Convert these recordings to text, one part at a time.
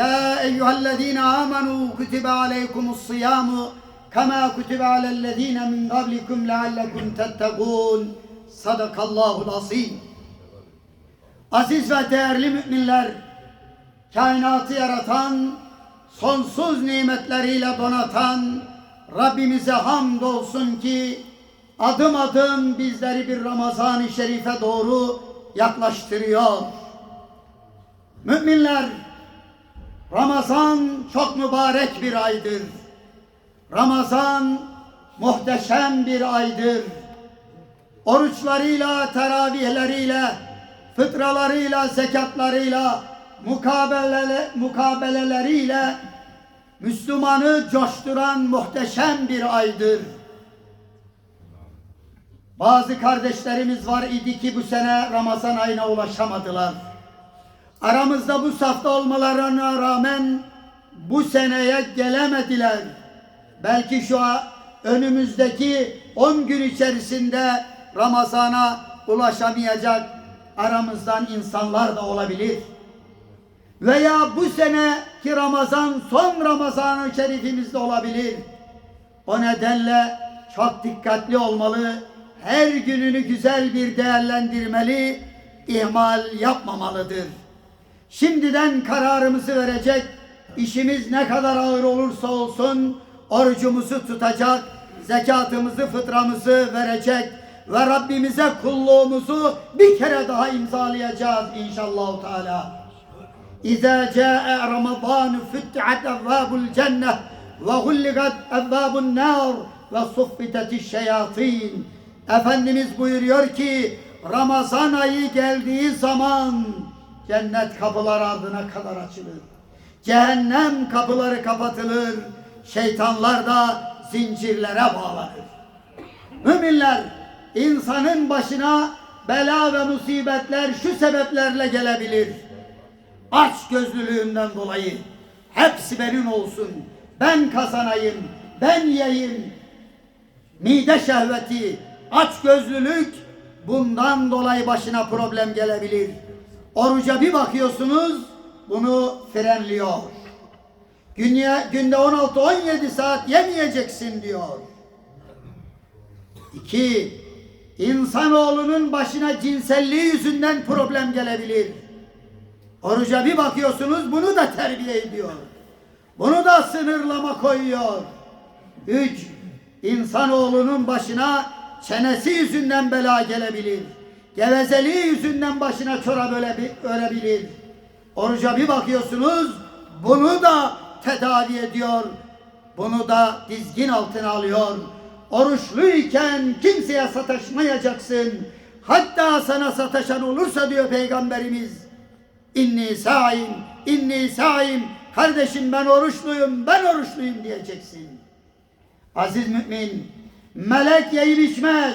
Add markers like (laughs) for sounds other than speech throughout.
يا أيها الذين آمنوا كتب عليكم الصيام كما كتب على الذين من قبلكم لعلكم تتقون صدق الله العظيم Aziz ve değerli müminler, kainatı yaratan, sonsuz nimetleriyle donatan Rabbimize hamdolsun ki adım adım bizleri bir Ramazan-ı Şerif'e doğru yaklaştırıyor. Müminler, Ramazan çok mübarek bir aydır. Ramazan muhteşem bir aydır. Oruçlarıyla, teravihleriyle, fıtralarıyla, zekatlarıyla, mukabele, mukabeleleriyle Müslümanı coşturan muhteşem bir aydır. Bazı kardeşlerimiz var idi ki bu sene Ramazan ayına ulaşamadılar. Aramızda bu safta olmalarına rağmen bu seneye gelemediler. Belki şu önümüzdeki 10 gün içerisinde Ramazan'a ulaşamayacak aramızdan insanlar da olabilir. Veya bu seneki Ramazan son Ramazan-ı Şerifimizde olabilir. O nedenle çok dikkatli olmalı, her gününü güzel bir değerlendirmeli, ihmal yapmamalıdır. Şimdiden kararımızı verecek, işimiz ne kadar ağır olursa olsun orucumuzu tutacak, zekatımızı, fıtramızı verecek ve Rabbimize kulluğumuzu bir kere daha imzalayacağız inşallah Teala. İza caa Ramazan futtihat evvabul cennet ve gulligat evvabun nar ve suffitetiş şeyatin. Efendimiz buyuruyor ki Ramazan ayı geldiği zaman cennet kapılar ardına kadar açılır. Cehennem kapıları kapatılır. Şeytanlar da zincirlere bağlanır. Müminler insanın başına bela ve musibetler şu sebeplerle gelebilir. Aç gözlülüğünden dolayı hepsi benim olsun. Ben kazanayım, ben yiyeyim. Mide şehveti, aç gözlülük bundan dolayı başına problem gelebilir. Oruca bir bakıyorsunuz bunu frenliyor. Günye, günde 16-17 saat yemeyeceksin diyor. İki, insanoğlunun başına cinselliği yüzünden problem gelebilir. Oruca bir bakıyorsunuz bunu da terbiye ediyor. Bunu da sınırlama koyuyor. Üç, insanoğlunun başına çenesi yüzünden bela gelebilir. Gevezeliği yüzünden başına çorap öle, ölebilir. Oruca bir bakıyorsunuz bunu da tedavi ediyor. Bunu da dizgin altına alıyor. Oruçluyken kimseye sataşmayacaksın. Hatta sana sataşan olursa diyor Peygamberimiz. İnni saim, inni saim. Kardeşim ben oruçluyum, ben oruçluyum diyeceksin. Aziz mümin, melek yiyip içmez.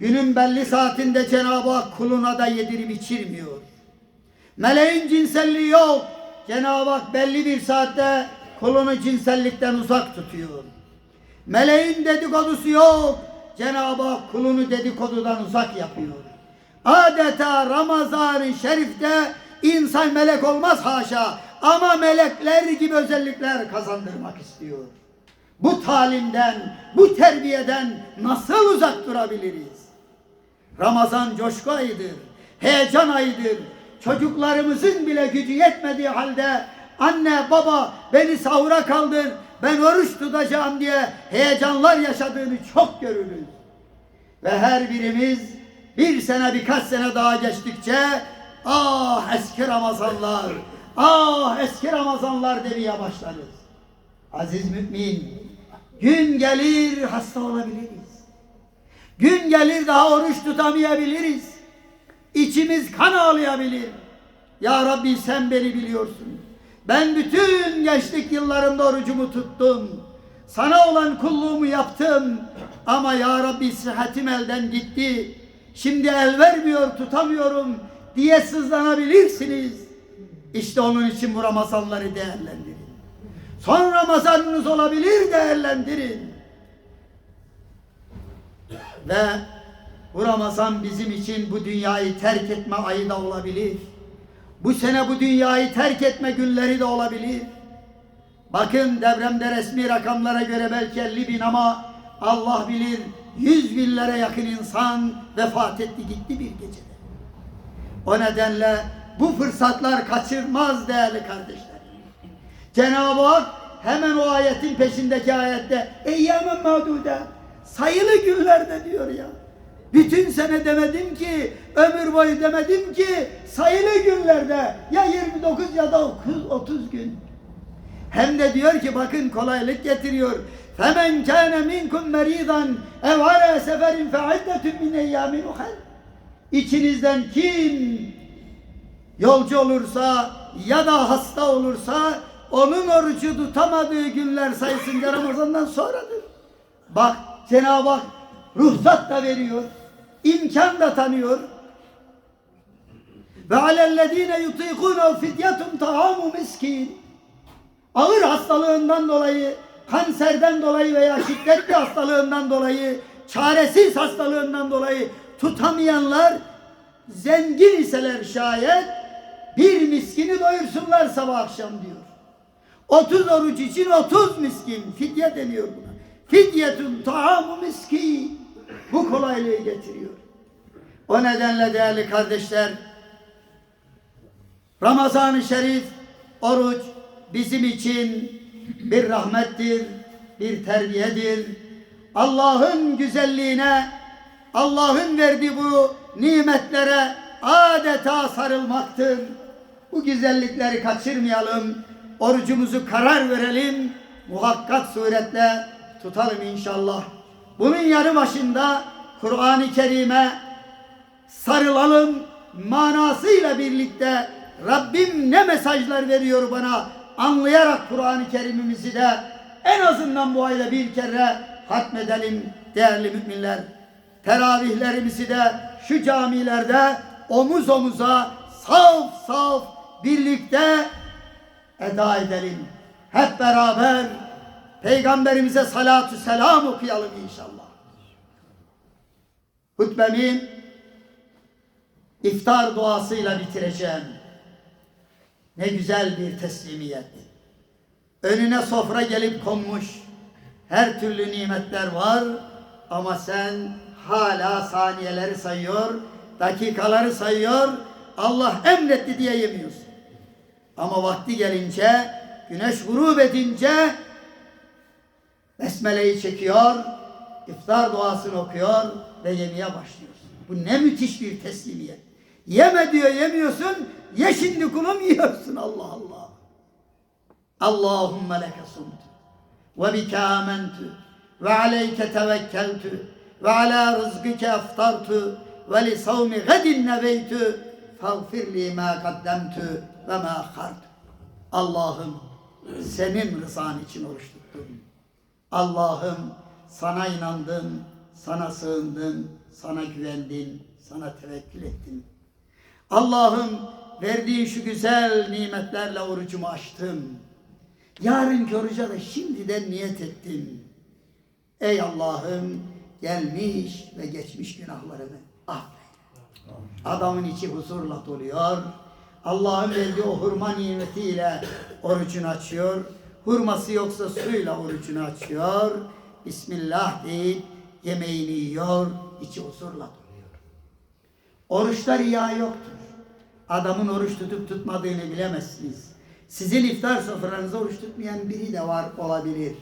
Günün belli saatinde Cenab-ı Hak kuluna da yedirip içirmiyor. Meleğin cinselliği yok. Cenab-ı Hak belli bir saatte kulunu cinsellikten uzak tutuyor. Meleğin dedikodusu yok. Cenab-ı Hak kulunu dedikodudan uzak yapıyor. Adeta Ramazan-ı Şerif'te insan melek olmaz haşa. Ama melekler gibi özellikler kazandırmak istiyor. Bu talimden, bu terbiyeden nasıl uzak durabiliriz? Ramazan coşku ayıdır, heyecan ayıdır. Çocuklarımızın bile gücü yetmediği halde anne baba beni sahura kaldır, ben oruç tutacağım diye heyecanlar yaşadığını çok görürüz. Ve her birimiz bir sene birkaç sene daha geçtikçe ah eski Ramazanlar, ah eski Ramazanlar demeye başlarız. Aziz mümin, gün gelir hasta olabiliriz. Gün gelir daha oruç tutamayabiliriz. İçimiz kan ağlayabilir. Ya Rabbi sen beni biliyorsun. Ben bütün gençlik yıllarımda orucumu tuttum. Sana olan kulluğumu yaptım. Ama ya Rabbi sıhhatim elden gitti. Şimdi el vermiyor, tutamıyorum diye sızlanabilirsiniz. İşte onun için bu Ramazanları değerlendirin. Son Ramazanınız olabilir değerlendirin. Ve bu Ramazan bizim için bu dünyayı terk etme ayı da olabilir. Bu sene bu dünyayı terk etme günleri de olabilir. Bakın depremde resmi rakamlara göre belki 50 bin ama Allah bilir 100 binlere yakın insan vefat etti gitti bir gecede. O nedenle bu fırsatlar kaçırmaz değerli kardeşler. Cenab-ı Hak hemen o ayetin peşindeki ayette Eyyamen mağdude sayılı günlerde diyor ya. Bütün sene demedim ki, ömür boyu demedim ki sayılı günlerde ya 29 ya da 30, 30 gün. Hem de diyor ki bakın kolaylık getiriyor. Kâne minkum meridan ev ala seferin fe iddetun min eyyamin uhel. İçinizden kim yolcu olursa ya da hasta olursa onun orucu tutamadığı günler sayısınca Ramazan'dan sonradır. Bak Cenab-ı Hak ruhsat da veriyor. imkan da tanıyor. Ve alellezine yutikûne fidyetun taamu miskin. Ağır hastalığından dolayı, kanserden dolayı veya şiddetli hastalığından dolayı, çaresiz hastalığından dolayı tutamayanlar zengin iseler şayet bir miskini doyursunlar sabah akşam diyor. 30 oruç için 30 miskin fidye deniyor buna. Fidyetun taamu miskin. Bu kolaylığı getiriyor. O nedenle değerli kardeşler Ramazan-ı Şerif oruç bizim için bir rahmettir, bir terbiyedir. Allah'ın güzelliğine, Allah'ın verdiği bu nimetlere adeta sarılmaktır. Bu güzellikleri kaçırmayalım. Orucumuzu karar verelim. Muhakkak suretle tutalım inşallah. Bunun yarı başında Kur'an-ı Kerim'e sarılalım manasıyla birlikte Rabbim ne mesajlar veriyor bana anlayarak Kur'an-ı Kerim'imizi de en azından bu ayda bir kere hatmedelim değerli müminler. Teravihlerimizi de şu camilerde omuz omuza saf saf birlikte eda edelim. Hep beraber Peygamberimize salatu selam okuyalım inşallah. Hutbemi iftar duasıyla bitireceğim. Ne güzel bir teslimiyet. Önüne sofra gelip konmuş. Her türlü nimetler var ama sen hala saniyeleri sayıyor, dakikaları sayıyor. Allah emretti diye yemiyorsun. Ama vakti gelince, güneş grup edince Besmele'yi çekiyor, iftar duasını okuyor ve yemeye başlıyorsun. Bu ne müthiş bir teslimiyet. Yeme diyor yemiyorsun, ye şimdi kulum (laughs) yiyorsun Allah Allah. Allahümme leke sumtu ve bike amentu ve aleyke tevekkeltu ve ala rızkike eftartu ve li savmi gadin nebeytu fagfir li ma kaddemtu ve ma akhartu. Allah'ım senin rızan için oruç tuttum. Allah'ım sana inandım, sana sığındım, sana güvendim, sana tevekkül ettim. Allah'ım verdiğin şu güzel nimetlerle orucumu açtım. Yarınki oruca da şimdiden niyet ettim. Ey Allah'ım gelmiş ve geçmiş günahlarımı affeyle. Adamın içi huzurla doluyor. Allah'ın verdiği o hurma nimetiyle orucunu açıyor. Hurması yoksa suyla orucunu açıyor. Bismillah deyip yemeğini yiyor. içi huzurla doluyor. Oruçta riya yoktur. Adamın oruç tutup tutmadığını bilemezsiniz. Sizin iftar sofranızda oruç tutmayan biri de var olabilir.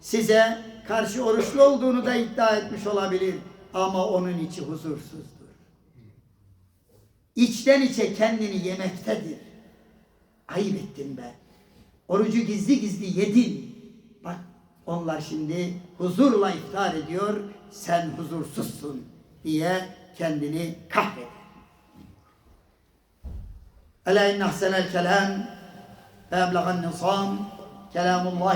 Size karşı oruçlu olduğunu da iddia etmiş olabilir. Ama onun içi huzursuzdur. İçten içe kendini yemektedir. Ayıp ettin be. Orucu gizli gizli yedin. Bak onlar şimdi huzurla iftar ediyor. Sen huzursuzsun diye kendini kahreder. Ela inne ahsenel kelam ve eblegan nisam kelamullahi